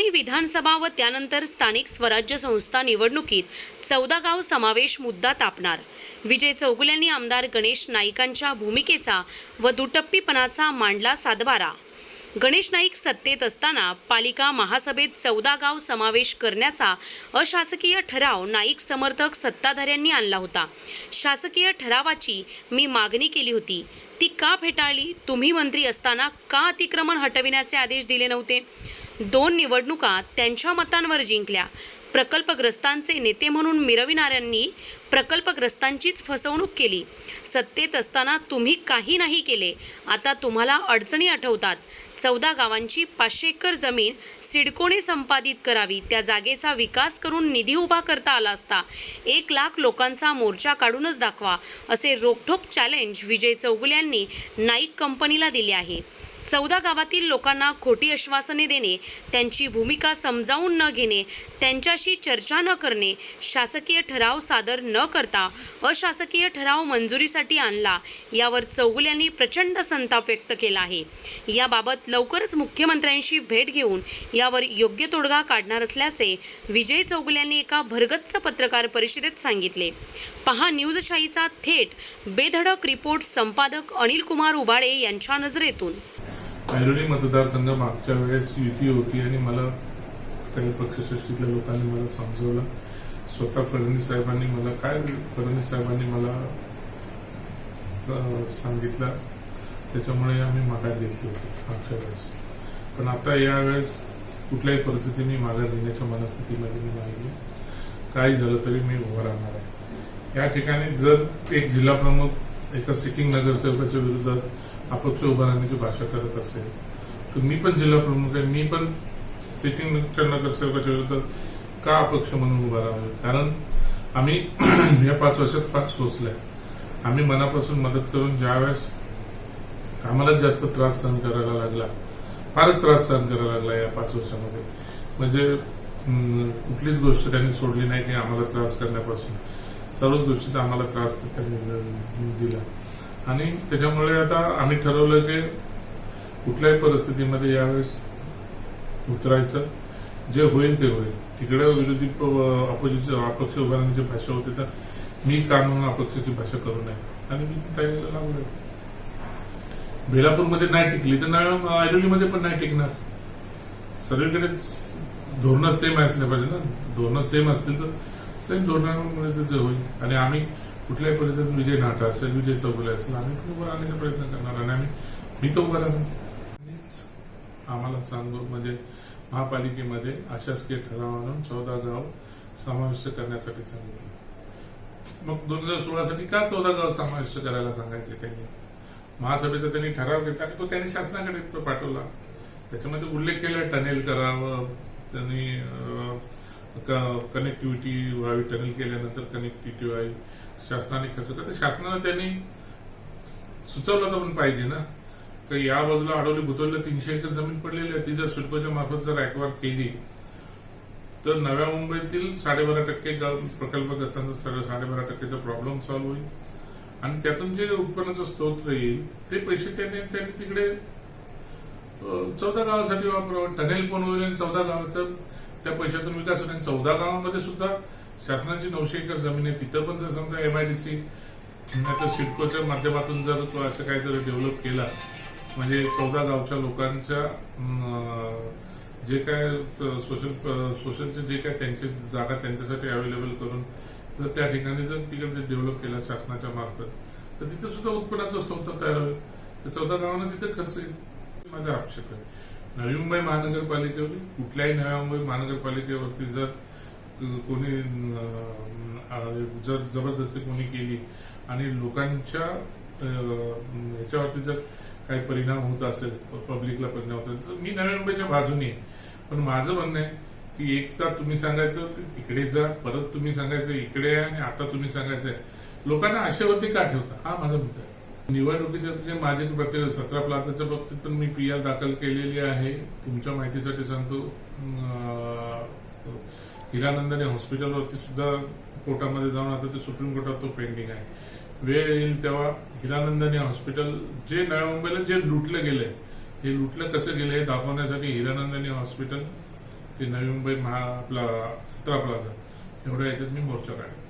विधानसभा व त्यानंतर स्थानिक स्वराज्य संस्था निवडणुकीत चौदा गाव समावेश मुद्दा तापणार. विजय चौगुल्यांनी आमदार गणेश नाईकांच्या भूमिकेचा व दुटप्पीपणाचा मांडला सातबारा. गणेश नाईक सत्तेत असताना पालिका महासभेत चौदा गाव समावेश करण्याचा अशासकीय ठराव नाईक समर्थक सत्ताधाऱ्यांनी आणला होता. शासकीय ठरावाची मी मागणी केली होती. ती का फेटाळली? तुम्ही मंत्री असताना का अतिक्रमण हटविण्याचे आदेश दिले नव्हते? दोन निवडणुका त्यांच्या मतांवर जिंकल्या. प्रकल्पग्रस्तांचे नेते म्हणून मिरविणाऱ्यांनी प्रकल्पग्रस्तांचीच फसवणूक केली. सत्तेत असताना तुम्ही काही नाही केले. आता तुम्हाला अडचणी आठवतात. चौदा गावांची पाचशे एकर जमीन सिडकोने संपादित करावी. त्या जागेचा विकास करून निधी उभा करता आला असता. एक लाख लोकांचा मोर्चा काढूनच दाखवा असे रोखोक चॅलेंज विजय चौगुले यांनी नाईक कंपनीला दिले आहे. चौदा गावातील लोकांना खोटी आश्वासने देणे त्यांची भूमिका समजावून न घेणे त्यांच्याशी चर्चा न करणे शासकीय ठराव सादर न करता अशासकीय ठराव मंजुरीसाठी आणला यावर चौगुल्यांनी प्रचंड संताप व्यक्त केला आहे. याबाबत लवकरच मुख्यमंत्र्यांशी भेट घेऊन यावर योग्य तोडगा काढणार असल्याचे विजय चौगुले यांनी एका भरगच्च पत्रकार परिषदेत सांगितले. पहा न्यूजशाहीचा थेट बेधडक रिपोर्ट संपादक अनिल कुमार उबाळे यांच्या नजरेतून. ऐरोली मतदारसंघ मागच्या वेळेस युती होती आणि मला काही पक्षश्रेष्ठीतल्या लोकांनी मला समजवलं. स्वतः फडणवीस साहेबांनी मला काय फडणवीस साहेबांनी मला सांगितलं. त्याच्यामुळे आम्ही माघार घेतली होती मागच्या वेळेस. पण आता यावेळेस कुठल्याही परिस्थितीने माघार घेण्याच्या मनस्थितीमध्ये मी नाही काही झालं तरी मी उभं राहणार आहे. या ठिकाणी जर एक जिल्हा प्रमुख एका सिटिंग नगरसेवकाच्या विरोधात अपक्ष उभा राहण्याची भाषा करत असेल तर मी पण जिल्हा प्रमुख आहे. मी पण सिटिंगच्या नगरसेवकाच्या विरोधात का अपक्ष म्हणून उभा राहावे? कारण आम्ही या पाच वर्षात पाच सोचल्या. आम्ही मनापासून मदत करून ज्यावेळेस आम्हालाच जास्त त्रास सहन करायला लागला. फारच त्रास सहन करायला लागला या पाच वर्षामध्ये. म्हणजे कुठलीच गोष्ट त्यांनी सोडली नाही की आम्हाला त्रास करण्यापासून. सर्वच गोष्टीत आम्हाला त्रास त्यांनी दिला. आणि त्याच्यामुळे आता आम्ही ठरवलं की कुठल्याही परिस्थितीमध्ये यावेळेस उतरायचं. जे होईल ते होईल. तिकडे विरोधी अपोजिशन अपक्ष उभारण्याची भाषा होती तर मी का म्हणून अपक्षाची भाषा करू नये? आणि मी काही लावलं बेलापूरमध्ये नाही टिकली तर ऐरोलीमध्ये पण नाही टिकणार. सगळीकडे धोरणं सेम असले पाहिजे ना. धोरणं सेम असतील तर सेम धोरणामुळे ते होईल. आणि आम्ही कुठल्याही परिस्थितीत विजय नाटा असेल विजय चौगुले असेल आम्ही पण उभं राहण्याचा प्रयत्न करणार आणि आम्ही मी तर उभं राहणार. आम्हाला सांगू म्हणजे महापालिकेमध्ये अशासकीय ठराव आणून चौदा गाव समाविष्ट करण्यासाठी सांगितलं. मग दोन हजार सोळासाठी का चौदा गाव समाविष्ट करायला सांगायचे त्यांनी? महासभेचा त्यांनी ठराव घेतला आणि तो त्यांनी शासनाकडे तो पाठवला. त्याच्यामध्ये उल्लेख केला टनेल करावं त्यांनी कनेक्टिव्हिटी व्हावी टनेल केल्यानंतर कनेक्टिव्हिटी व्हावी शासनाने खर्च कर तर शासनाला त्यांनी सुचवलं तर पण पाहिजे ना. तर या बाजूला अडवली भुतवलीला तीनशे एकर जमीन पडलेली आहे. ती जर शुल्कच्या मार्फत जर ऍक्वार केली तर नव्या मुंबईतील साडेबारा टक्के प्रकल्पग्रस्तांचा सगळं साडेबारा टक्केचा प्रॉब्लेम सॉल्व्ह होईल. आणि त्यातून जे उत्पन्नाचा स्त्रोत येईल ते पैसे त्यांनी त्यांनी तिकडे चौदा गावासाठी वापरावं टनेल पण होईल आणि चौदा गावाचं त्या पैशातून विकास होईल. आणि चौदा गावामध्ये सुद्धा शासनाची नऊशे एकर जमीन आहे. तिथं पण जर समजा एमआयडीसी नाहीतर सिडकोच्या माध्यमातून जर तो असं काहीतरी डेव्हलप केला म्हणजे चौदा गावच्या लोकांच्या जे काय सोशल सोशलचे जे काय त्यांची जागा त्यांच्यासाठी अवेलेबल करून जर त्या ठिकाणी जर तिकडे डेव्हलप केलं शासनाच्या मार्फत तर तिथे सुद्धा उत्पन्नाचा स्त्रोत तयार होईल. तर चौदा गावांना तिथे खर्च येईल. माझा आक्षेप आहे. नवी मुंबई महानगरपालिकेवर कुठल्याही नव्या मुंबई महानगरपालिकेवरती जर कोणी जर जबरदस्ती कोणी केली आणि लोकांच्या ह्याच्यावरती जर काही परिणाम होत असेल पब्लिकला परिणाम होत असेल तर मी नवी मुंबईच्या बाजूने आहे. पण माझं म्हणणं आहे की एकदा तुम्ही सांगायचं ते तिकडे जा परत तुम्ही सांगायचं इकडे आहे आणि आता तुम्ही सांगायचंय लोकांना आशेवरती का ठेवता? हा माझा मुद्दा आहे. निवडणुकीच्या माझे प्रत्येक सतरा प्लाझाच्या बाबतीत पण मी पी आर दाखल केलेली आहे. तुमच्या माहितीसाठी सांगतो. हिरानंदाने हॉस्पिटलवरती सुद्धा कोर्टामध्ये जाऊन आता ते सुप्रीम कोर्टात तो पेंडिंग आहे. वेळ येईल तेव्हा हिरानंदाने हॉस्पिटल जे नव्या मुंबईला जे लुटलं गेलंय हे लुटलं कसं गेलं हे दाखवण्यासाठी हिरानंदाने हॉस्पिटल ते नवी मुंबई महा आपला सतरा प्लाझा एवढ्या याच्यात मी मोर्चा काढला.